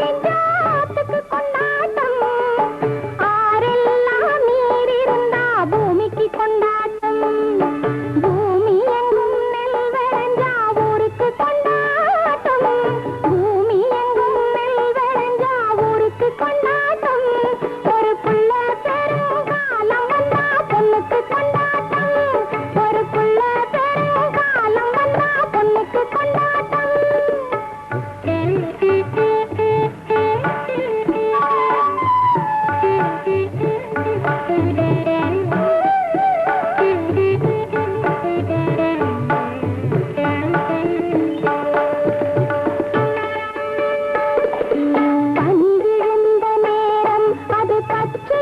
Thank you.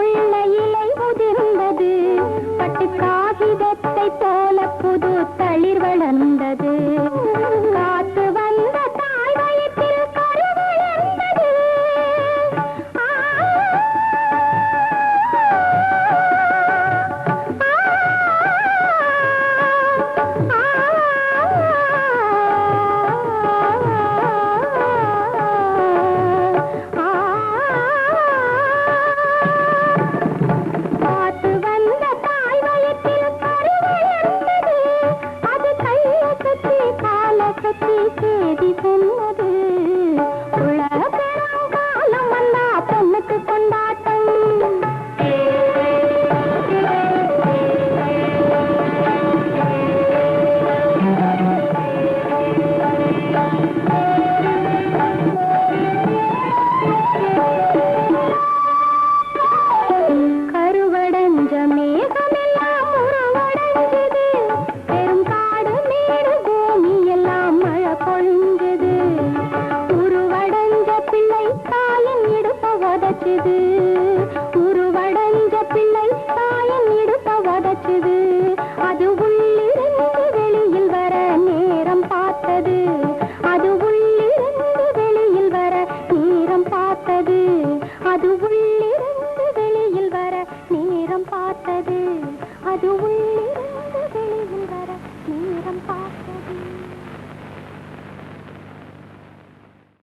முள்ள இலை முதிர்ந்தது. பட்டு காகிதத்தை போல புது தளிர் வளர்ந்தது. பிள்ளை தாயின் இடுத்த வதச்சுது. அது உள்ளிருந்து வெளியில் வர நேரம் பார்த்தது. அது உள்ளிருந்து வெளியில் வர நேரம் பார்த்தது. அது உள்ளிருந்து வெளியில் வர நேரம் பார்த்தது. அது உள்ள